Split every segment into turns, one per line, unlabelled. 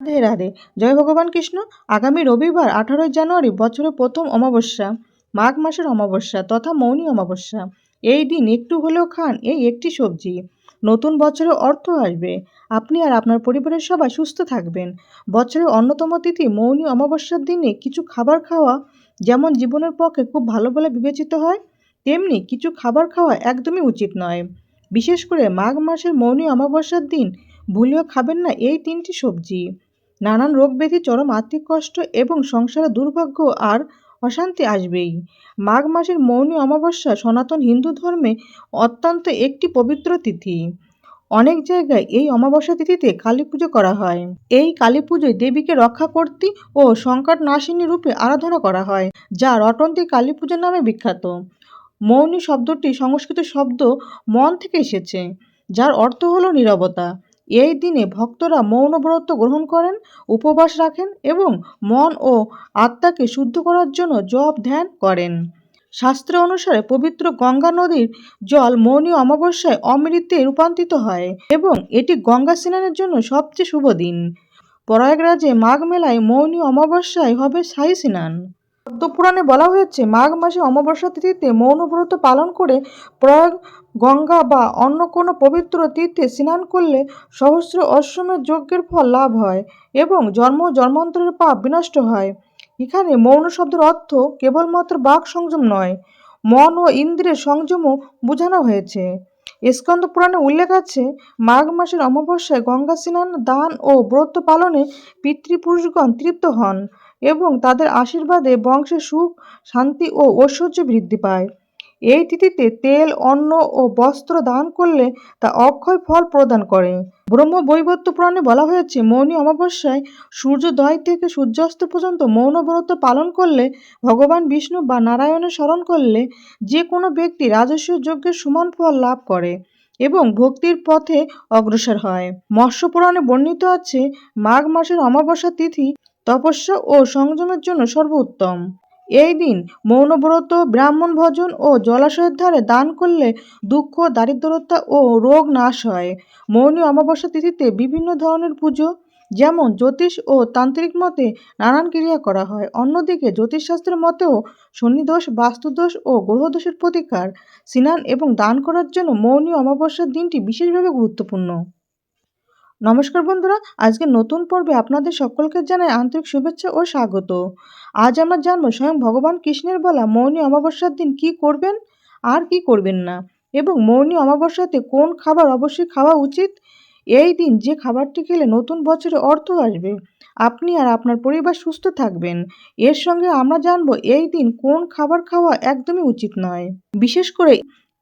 রাধে রাধে। জয় ভগবান কৃষ্ণ। আগামী রবিবার, আঠারোই জানুয়ারি, বছরের প্রথম অমাবস্যা, মাঘ মাসের অমাবস্যা তথা মৌনী অমাবস্যা। এই দিন একটু হলেও খান এই একটি সবজি। নতুন বছরে অর্থ আসবে। আপনি আর আপনার পরিবারের সবাই সুস্থ থাকবেন। বছরের অন্যতম তিথি মৌনী অমাবস্যার দিনে কিছু খাবার খাওয়া যেমন জীবনের পক্ষে খুব ভালো বলে বিবেচিত হয়, তেমনি কিছু খাবার খাওয়া একদমই উচিত নয়। বিশেষ করে মাঘ মাসের মৌনী অমাবস্যার দিন ভুলেও খাবেন না এই তিনটি সবজি। নানান রোগ ব্যাধি চরম আর্থিক কষ্ট এবং সংসারে দুর্ভাগ্য আর অশান্তি আসবেই। মাঘ মাসের মৌনী অমাবস্যা সনাতন হিন্দু ধর্মে অত্যন্ত একটি পবিত্র তিথি। অনেক জায়গায় এই অমাবস্যা তিথিতে কালী পুজো করা হয়। এই কালী পুজোয় দেবীকে রক্ষা করতে ও সংকট নাশিনী রূপে আরাধনা করা হয়, যা রটন্তী কালী পুজো নামে বিখ্যাত। মৌনী শব্দটি সংস্কৃত শব্দ মন থেকে এসেছে, যার অর্থ হলো নীরবতা। এই দিনে ভক্তরা মৌন ব্রত গ্রহণ করেন, উপবাস রাখেন এবং মন ও আত্মাকে শুদ্ধ করার জন্য জপ ধ্যান করেন। শাস্ত্র অনুসারে পবিত্র গঙ্গা নদীর জল মৌনী অমাবস্যায় অমৃতে রূপান্তরিত হয় এবং এটি গঙ্গা স্নানের জন্য সবচেয়ে শুভ দিন। প্রয়াগরাজে মাঘ মেলায় মৌনী অমাবস্যায় হবে শাহী স্নান। পদ্মপুরাণে বলা হয়েছে, মাঘ মাসে অমাবস্যা তিথিতে মৌনব্রত পালন করে প্রয়াগ, গঙ্গা বা অন্য কোনো পবিত্র তীর্থে স্নান করলে সহস্র অশ্বমের যজ্ঞের ফল লাভ হয় এবং জন্ম জন্মান্তরের পাপ বিনষ্ট হয়। এখানে মৌন শব্দের অর্থ কেবলমাত্র বাক সংযম নয়, মন ও ইন্দ্রিয়ের সংযমও বোঝানো হয়েছে। স্কন্দ পুরাণে উল্লেখ আছে, মাঘ মাসের অমাবস্যায় গঙ্গা স্নান, দান ও ব্রত পালনে পিতৃপুরুষগণ তৃপ্ত হন। এবং তাদের আশীর্বাদে বংশে সুখ, শান্তি ও ঐশ্বর্য বৃদ্ধি পায়। এই তিথিতে তেল, অন্ন ও বস্ত্র দান করলে তা অক্ষয় ফল প্রদান করে। ব্রহ্ম বৈবত্য পুরাণে বলা হয়েছে, মৌনী অমাবস্যায় সূর্যোদয় থেকে সূর্যাস্ত পর্যন্ত মৌন ব্রত পালন করলে, ভগবান বিষ্ণু বা নারায়ণের স্মরণ করলে যে কোনো ব্যক্তি রাজস্ব যজ্ঞের সমান ফল লাভ করে এবং ভক্তির পথে অগ্রসর হয়। মৎস্য পুরাণে বর্ণিত আছে, মাঘ মাসের অমাবস্যা তিথি তপস্যা ও সংযমের জন্য সর্বোত্তম। এই দিন মৌনব্রত, ব্রাহ্মণ ভজন ও জলাশয়ের ধারে দান করলে দুঃখ, দারিদ্রতা ও রোগ নাশ হয়। মৌনী অমাবস্যা তিথিতে বিভিন্ন ধরনের পুজো, যেমন জ্যোতিষ ও তান্ত্রিক মতে নানান ক্রিয়া করা হয়। অন্যদিকে জ্যোতিষশাস্ত্রের মতেও শনিদোষ, বাস্তুদোষ ও গ্রহদোষের প্রতিকার, স্নান এবং দান করার জন্য মৌনী অমাবস্যার দিনটি বিশেষভাবে গুরুত্বপূর্ণ। নমস্কার বন্ধুরা, আজকে নতুন পর্বে আপনাদের সকলকে জানাই আন্তরিক শুভেচ্ছা ও স্বাগত। আজ আমরা জানব স্বয়ং ভগবান কৃষ্ণের বলা মৌনী অমাবস্যার দিন কি করবেন, আর কি করবেন না? এবং মৌনী অমাবস্যাতে কোন খাবার অবশ্যই খাওয়া উচিত? এই দিন যে খাবারটি খেলে নতুন বছরে অর্থ আসবে, আপনি আর আপনার পরিবার সুস্থ থাকবেন। এর সঙ্গে আমরা জানব এই দিন কোন খাবার খাওয়া একদমই উচিত নয়। বিশেষ করে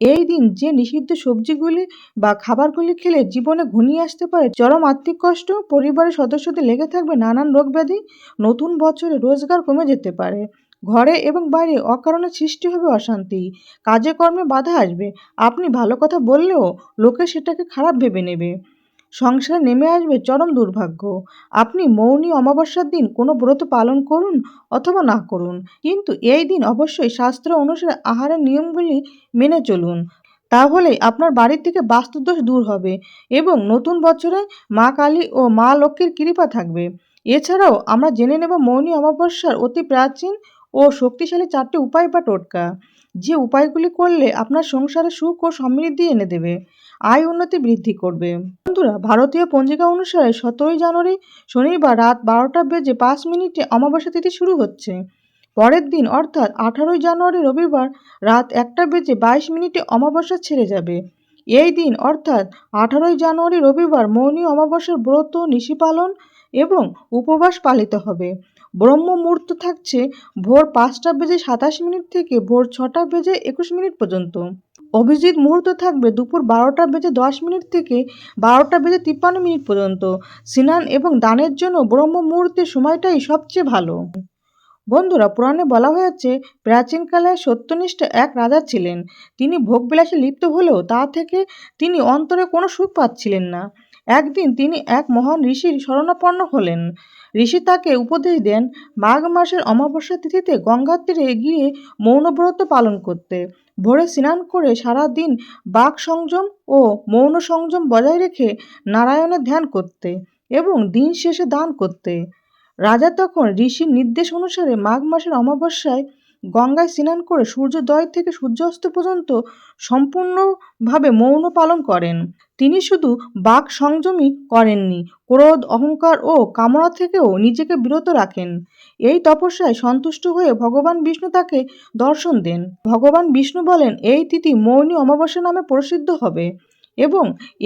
এই দিন যে নিষিদ্ধ সবজিগুলি বা খাবারগুলি খেলে জীবনে ঘনিয়ে আসতে পারে, চরম আর্থিক কষ্ট, পরিবারের সদস্যদের লেগে থাকবে নানান রোগ ব্যাধি, নতুন বছরে রোজগার কমে যেতে পারে। ঘরে এবং বাইরে অকারণে সৃষ্টি হবে অশান্তি, কাজে কর্মে বাধা আসবে। আপনি ভালো কথা বললেও লোকে সেটাকে খারাপ ভেবে নেবে। সংসারে নেমে আসবে চরম দুর্ভাগ্য। আপনি মৌনী অমাবস্যার দিন কোনো ব্রত পালন করুন অথবা না করুন, কিন্তু এই দিন অবশ্যই শাস্ত্র অনুসারে আহারের নিয়মগুলি মেনে চলুন। তাহলে আপনার বাড়ির থেকে বাস্তুদোষ দূর হবে এবং নতুন বছরে মা কালী ও মা লক্ষ্মীর কৃপা থাকবে। এছাড়াও আমরা জেনে নেব মৌনী অমাবস্যার অতি প্রাচীন ও শক্তিশালী চারটি উপায় বা টোটকা। যে উপায়গুলি করলে আপনার সংসারে সুখ ও সমৃদ্ধি এনে দেবে, আয় উন্নতি বৃদ্ধি করবে। বন্ধুরা, ভারতীয় পঞ্জিকা অনুসারে সতেরোই জানুয়ারি শনিবার রাত বারোটা বেজে পাঁচ মিনিটে অমাবস্যা তিথি শুরু হচ্ছে। পরের দিন, অর্থাৎ আঠারোই জানুয়ারি রবিবার রাত একটা বেজে বাইশ মিনিটে অমাবস্যা ছেড়ে যাবে। এই দিন, অর্থাৎ আঠারোই জানুয়ারি রবিবার মৌনী অমাবস্যার ব্রত নিশি পালন এবং উপবাস পালিত হবে। ব্রহ্ম মুহূর্ত থাকছে ভোর পাঁচটা বেজে সাতাশ মিনিট থেকে ভোর ছটা বেজে একুশ মিনিট পর্যন্ত। অভিজিৎ মুহূর্ত থাকবে দুপুর বারোটা বেজে দশ মিনিট থেকে বারোটা বেজে তিপ্পান্ন মিনিট পর্যন্ত। স্নান এবং দানের জন্য ব্রহ্ম মুহূর্তের সময়টাই সবচেয়ে ভালো। বন্ধুরা, পুরাণে বলা হয়েছে প্রাচীনকালে সত্যনিষ্ঠ এক রাজা ছিলেন। তিনি ভোগবিলাসে লিপ্ত হলেও তা থেকে তিনি অন্তরে কোনো সুখ পাচ্ছিলেন না। একদিন তিনি এক মহান ঋষির শরণাপন্ন হলেন। ঋষি তাকে উপদেশ দেন, মাঘ মাসের অমাবস্যা তিথিতে গঙ্গার তীরে গিয়ে মৌনব্রত পালন করতে। ভোরে স্নান করে সারা দিন বাক সংযম ও মৌন সংযম বজায় রেখে নারায়ণের ধ্যান করতে এবং দিন শেষে দান করতে। রাজা তখন ঋষির নির্দেশ অনুসারে মাঘ মাসের অমাবস্যায় গঙ্গায় স্নান করে সূর্যোদয় থেকে সূর্যাস্ত পর্যন্ত সম্পূর্ণভাবে মৌন পালন করেন। তিনি শুধু বাক সংযমই করেননি, ক্রোধ, অহংকার ও কামনা থেকেও নিজেকে বিরত রাখেন। এই তপস্যায় সন্তুষ্ট হয়ে ভগবান বিষ্ণু তাকে দর্শন দেন। ভগবান বিষ্ণু বলেন, এই তিথি মৌনী অমাবস্যা নামে প্রসিদ্ধ হবে এবং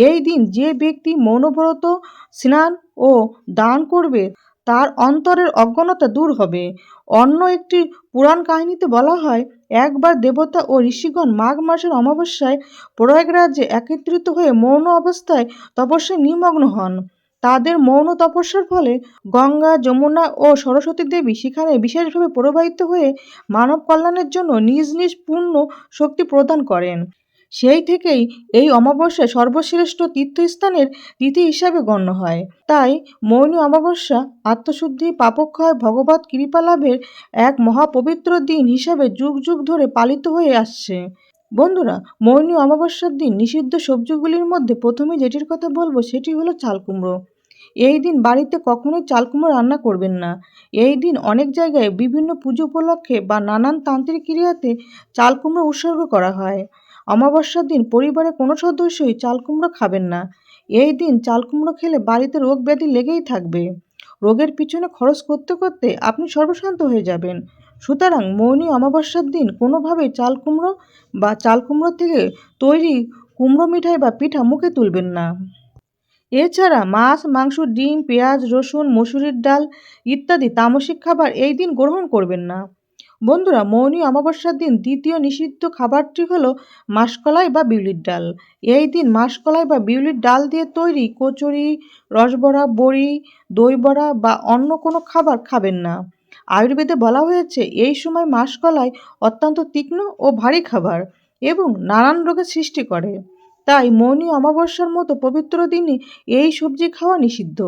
এই দিন যে ব্যক্তি মৌনব্রত, স্নান ও দান করবে, তার অন্তরের অজ্ঞানতা দূর হবে। অন্য একটি পুরাণ কাহিনীতে বলা হয় একবার দেবতা ও ঋষিগণ মাঘ মাসের অমাবস্যায় প্রয়াগরাজ্যে একত্রিত হয়ে মৌন অবস্থায় তপস্যায় নিমগ্ন হন। তাদের মৌন তপস্যার ফলে গঙ্গা, যমুনা ও সরস্বতী দেবী সেখানে বিশেষভাবে প্রবাহিত হয়ে মানব কল্যাণের জন্য নিজ নিজ পূর্ণ শক্তি প্রদান করেন। সেই থেকেই এই অমাবস্যা সর্বশ্রেষ্ঠ তীর্থস্থানের তিথি হিসাবে গণ্য হয়। তাই মৌনী অমাবস্যা আত্মশুদ্ধি, পাপক্ষয়, ভগবত কৃপা লাভের এক মহাপবিত্র দিন হিসাবে যুগ যুগ ধরে পালিত হয়ে আসছে। বন্ধুরা, মৌনী অমাবস্যার দিন নিষিদ্ধ সবজিগুলির মধ্যে প্রথমে যেটির কথা বলব সেটি হলো চালকুমড়ো এই দিন বাড়িতে কখনোই চাল কুমড়ো রান্না করবেন না। এই দিন অনেক জায়গায় বিভিন্ন পুজো উপলক্ষে বা নানান তান্ত্রিক ক্রিয়াতে চাল কুমড়ো উৎসর্গ করা হয়। অমাবস্যার দিন পরিবারের কোনো সদস্যই চাল কুমড়ো খাবেন না। এই দিন চাল কুমড়ো খেলে বাড়িতে রোগ ব্যাধি লেগেই থাকবে। রোগের পিছনে খরচ করতে করতে আপনি সর্বশান্ত হয়ে যাবেন। সুতরাং মৌনী অমাবস্যার দিন কোনোভাবেই চাল কুমড়ো বা চাল কুমড়ো থেকে তৈরি কুমড়ো মিঠাই বা পিঠা মুখে তুলবেন না। এছাড়া মাছ, মাংস, ডিম, পেঁয়াজ, রসুন, মসুরির ডাল ইত্যাদি তামসিক খাবার এই দিন গ্রহণ করবেন না। বন্ধুরা, মৌনী অমাবস্যার দিন দ্বিতীয় নিষিদ্ধ খাবারটি হলো মাসকলাই বা বিউলির ডাল। এই দিন মাসকলাই বা বিউলির ডাল দিয়ে তৈরি কচুরি, রসবড়া, বড়ি দই বড়া বা অন্য কোনো খাবার খাবেন না। আয়ুর্বেদে বলা হয়েছে, এই সময় মাসকলাই অত্যন্ত তীক্ষ্ণ ও ভারী খাবার এবং নানান রোগের সৃষ্টি করে। তাই মৌনী অমাবস্যার মতো পবিত্র দিনে এই সবজি খাওয়া নিষিদ্ধ।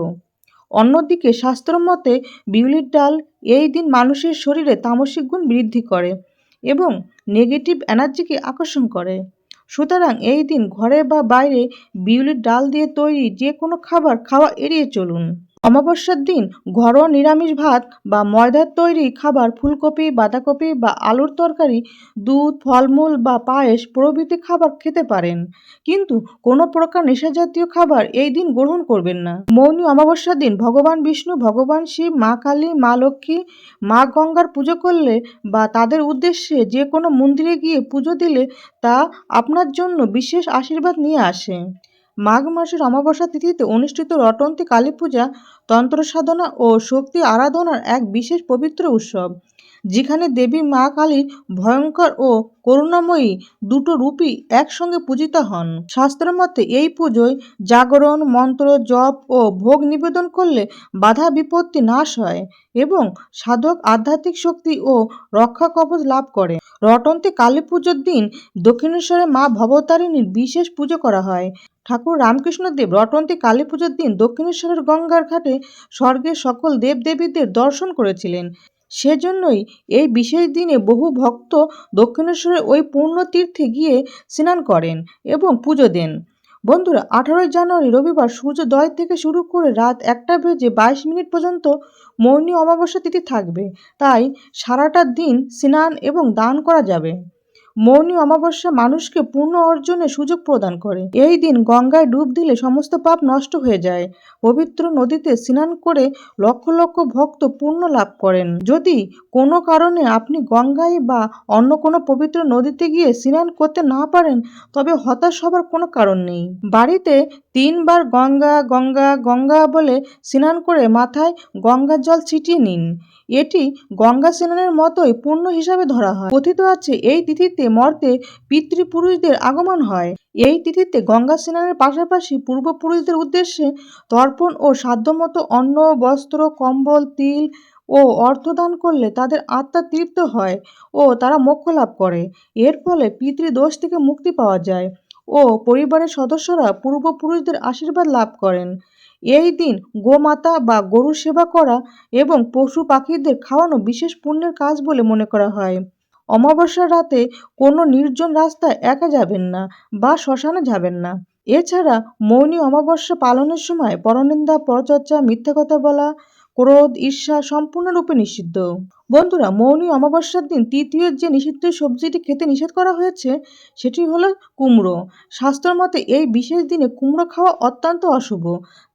অন্যদিকে শাস্ত্রমতে বিউলির ডাল এই দিন মানুষের শরীরে তামসিক গুণ বৃদ্ধি করে এবং নেগেটিভ এনার্জিকে আকর্ষণ করে। সুতরাং এই দিন ঘরে বা বাইরে বিউলির ডাল দিয়ে তৈরি যে কোনো খাবার খাওয়া এড়িয়ে চলুন। অমাবস্যার দিন ঘরোয়া নিরামিষ ভাত বা ময়দার তৈরি খাবার, ফুলকপি, বাঁধাকপি বা আলুর তরকারি, দুধ, ফলমূল বা পায়েস প্রভৃতি খাবার খেতে পারেন। কিন্তু কোনো প্রকার নেশাজাতীয় খাবার এই দিন গ্রহণ করবেন না। মৌনী অমাবস্যার দিন ভগবান বিষ্ণু, ভগবান শিব, মা কালী, মা লক্ষ্মী, মা গঙ্গার পুজো করলে বা তাদের উদ্দেশ্যে যে কোনো মন্দিরে গিয়ে পুজো দিলে তা আপনার জন্য বিশেষ আশীর্বাদ নিয়ে আসে। মাঘ মাসের অমাবস্যা তিথিতে অনুষ্ঠিত রটন্তী কালী পূজা তন্ত্র সাধনা ও শক্তি আরাধনার এক বিশেষ পবিত্র উৎসব। যেখানে দেবী মা কালীর ভয়ঙ্কর ও করুণাময়ী দুটো রূপই একসঙ্গে পূজিত হন। শাস্ত্রমতে এই পুজোয় জাগরণ, মন্ত্র, জপ ও ভোগ নিবেদন করলে বাধা বিপত্তি নাশ হয় এবং সাধক আধ্যাত্মিক শক্তি ও রক্ষা কবচ লাভ করে। রটন্তী কালী পুজোর দিন দক্ষিণেশ্বরে মা ভবতারিণীর বিশেষ পুজো করা হয়। ঠাকুর রামকৃষ্ণদেব রটন্তী কালী পুজোর দিন দক্ষিণেশ্বরের গঙ্গার ঘাটে স্বর্গের সকল দেবদেবীদের দর্শন করেছিলেন। সেজন্যই এই বিশেষ দিনে বহু ভক্ত দক্ষিণেশ্বরের ওই পূর্ণতীর্থে গিয়ে স্নান করেন এবং পুজো দেন। বন্ধুরা, আঠারোই জানুয়ারি রবিবার সূর্যোদয় থেকে শুরু করে রাত একটা বেজে বাইশ মিনিট পর্যন্ত মৌনী অমাবস্যা তিথি থাকবে। তাই সারাটা দিন স্নান এবং দান করা যাবে। মৌনী অমাবস্যা মানুষকে পূর্ণ অর্জনের সুযোগ প্রদান করে। এই দিন গঙ্গায় ডুব দিলে সমস্ত পাপ নষ্ট হয়ে যায়। পবিত্র নদীতে স্নান করে লক্ষ লক্ষ ভক্ত পূর্ণ লাভ করেন। যদি কোনো কারণে আপনি গঙ্গায় বা অন্য কোনো পবিত্র নদীতে গিয়ে স্নান করতে না পারেন, তবে হতাশ হবার কোনো কারণ নেই। বাড়িতে তিনবার গঙ্গা গঙ্গা গঙ্গা বলে স্নান করে মাথায় গঙ্গার জল ছিটিয়ে নিন। এটি গঙ্গা স্নানের মতোই পূর্ণ হিসাবে ধরা হয়। কথিত আছে, এই তিথিতে মর্তে পিতৃপুরুষদের আগমন হয়। এই তিথিতে গঙ্গা স্নানের পাশাপাশি পূর্বপুরুষদের উদ্দেশ্যে তর্পণ ও সাধ্যমতো অন্ন, বস্ত্র, কম্বল, তিল ও অর্থ দান করলে তাদের আত্মা তৃপ্ত হয় ও তারা মোক্ষ লাভ করে। এর ফলে পিতৃদোষ থেকে মুক্তি পাওয়া যায়। ও পরিবারের সদস্যরা পূর্বপুরুষদের আশীর্বাদ লাভ করেন। এই দিন গোমাতা বা গরু সেবা করা এবং পশু পাখিদের খাওয়ানো বিশেষ পুণ্যের কাজ বলে মনে করা হয়। অমাবস্যার রাতে কোনো নির্জন রাস্তায় একা যাবেন না বা শ্মশানে যাবেন না। এছাড়া মৌনী অমাবস্যা পালনের সময় পরনিন্দা, পরচর্চা, মিথ্যা কথা বলা, ক্রোধ, ঈর্ষা সম্পূর্ণরূপে নিষিদ্ধ। বন্ধুরা, মৌনী অমাবস্যার দিন তৃতীয় যে নিষিদ্ধ সবজিটি খেতে নিষেধ করা হয়েছে, সেটি হলো কুমড়ো। শাস্ত্র মতে এই বিশেষ দিনে কুমড়ো খাওয়া অত্যন্ত অশুভ।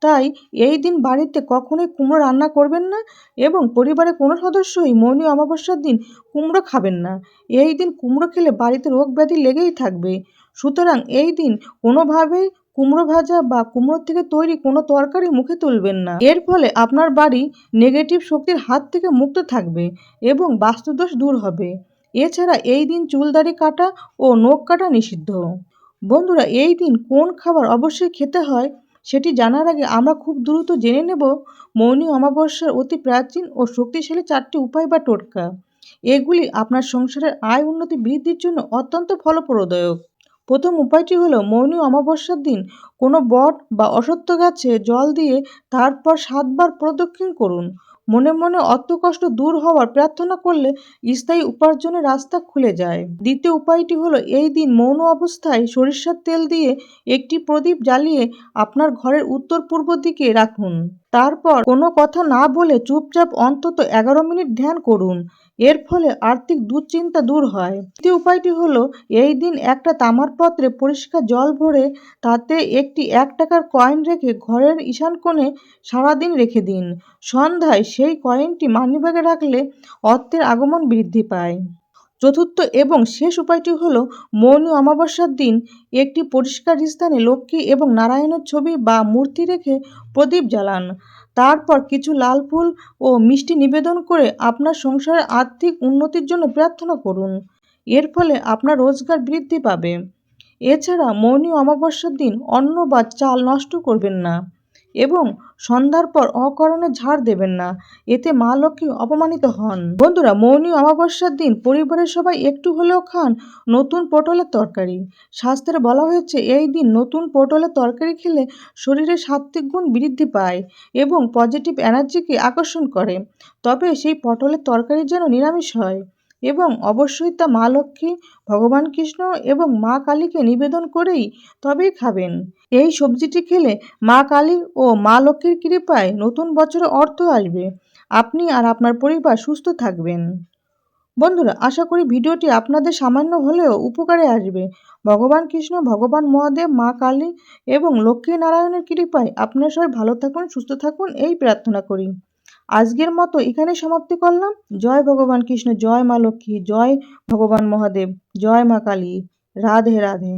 তাই এই দিন বাড়িতে কখনোই কুমড়ো রান্না করবেন না এবং পরিবারের কোনো সদস্যই মৌনী অমাবস্যার দিন কুমড়ো খাবেন না। এই দিন কুমড়ো খেলে বাড়িতে রোগ ব্যাধি লেগেই থাকবে। সুতরাং এই দিন কোনোভাবেই কুমড়ো ভাজা বা কুমড়োর থেকে তৈরি কোনো তরকারি মুখে তুলবেন না। এর ফলে আপনার বাড়ি নেগেটিভ শক্তির হাত থেকে মুক্ত থাকবে এবং বাস্তুদোষ দূর হবে। এছাড়া এই দিন চুল দাড়ি কাটা ও নখ কাটা নিষিদ্ধ। বন্ধুরা, এই দিন কোন খাবার অবশ্যই খেতে হয় সেটি জানার আগে আমরা খুব দ্রুত জেনে নেব মৌনী অমাবস্যার অতি প্রাচীন ও শক্তিশালী চারটি উপায় বা টোটকা। এগুলি আপনার সংসারের আয় উন্নতি বৃদ্ধির জন্য অত্যন্ত ফলপ্রদায়ক। প্রথম উপায়টি হলো মৌনী অমাবস্যার দিন কোনো বট বা অসত্য গাছে জল দিয়ে তারপর সাতবার প্রদক্ষিণ করুন। মনে মনে অর্থকষ্ট দূর হওয়ার প্রার্থনা করলে স্থায়ী উপার্জনের রাস্তা খুলে যায়। দ্বিতীয় উপায়টি হলো এই দিন মৌন অবস্থায় সরিষার তেল দিয়ে একটি প্রদীপ জ্বালিয়ে আপনার ঘরের উত্তর পূর্ব দিকে রাখুন। তারপর কোনো কথা না বলে চুপচাপ অন্তত এগারো মিনিট ধ্যান করুন। এর ফলে আর্থিক দুশ্চিন্তা দূর হয়। তৃতীয় উপায়টি হলো, এই দিন একটা তামার পাত্রে পরিষ্কার জল ভরে তাতে একটি এক টাকার কয়েন রেখে ঘরের ঈশান কোণে সারাদিন রেখে দিন। সন্ধ্যায় সেই কয়েনটি মানিব্যাগে রাখলে অর্থের আগমন বৃদ্ধি পায়। চতুর্থ এবং শেষ উপায়টি হলো মৌনী অমাবস্যার দিন একটি পরিষ্কার স্থানে লক্ষ্মী এবং নারায়ণের ছবি বা মূর্তি রেখে প্রদীপ জ্বালান। তারপর কিছু লাল ফুল ও মিষ্টি নিবেদন করে আপনার সংসারের আর্থিক উন্নতির জন্য প্রার্থনা করুন। এর ফলে আপনার রোজগার বৃদ্ধি পাবে। এছাড়া মৌনী অমাবস্যার দিন অন্ন বা চাল নষ্ট করবেন না। এবং সন্ধ্যার পর অকারণে ঝাড় দেবেন না। এতে মা লক্ষ্মী অপমানিত হন। বন্ধুরা, মৌনী অমাবস্যার দিন পরিবারের সবাই একটু হলেও খান নতুন পটলের তরকারি। শাস্ত্রে বলা হয়েছে, এই দিন নতুন পটলের তরকারি খেলে শরীরে সাত্ত্বিক গুণ বৃদ্ধি পায় এবং পজিটিভ এনার্জিকে আকর্ষণ করে। তবে সেই পটলের তরকারি যেন নিরামিষ হয় এবং অবশ্যই তা মা লক্ষ্মী ভগবান কৃষ্ণ এবং মা কালীকে নিবেদন করেই তবেই খাবেন। এই সবজিটি খেলে মা কালী ও মা লক্ষ্মীর কৃপায় নতুন বছরে অর্থ আসবে। আপনি আর আপনার পরিবার সুস্থ থাকবেন। বন্ধুরা, আশা করি ভিডিওটি আপনাদের সামান্য হলেও উপকারে আসবে। ভগবান কৃষ্ণ, ভগবান মহাদেব, মা কালী এবং লক্ষ্মী নারায়ণের কৃপায় আপনার সবাই ভালো থাকুন, সুস্থ থাকুন, এই প্রার্থনা করি। আজকের মতো এখানে সমাপ্তি করলাম। জয় ভগবান কৃষ্ণ, জয় মা লক্ষ্মী, জয় ভগবান মহাদেব, জয় মা কালী। রাধে রাধে।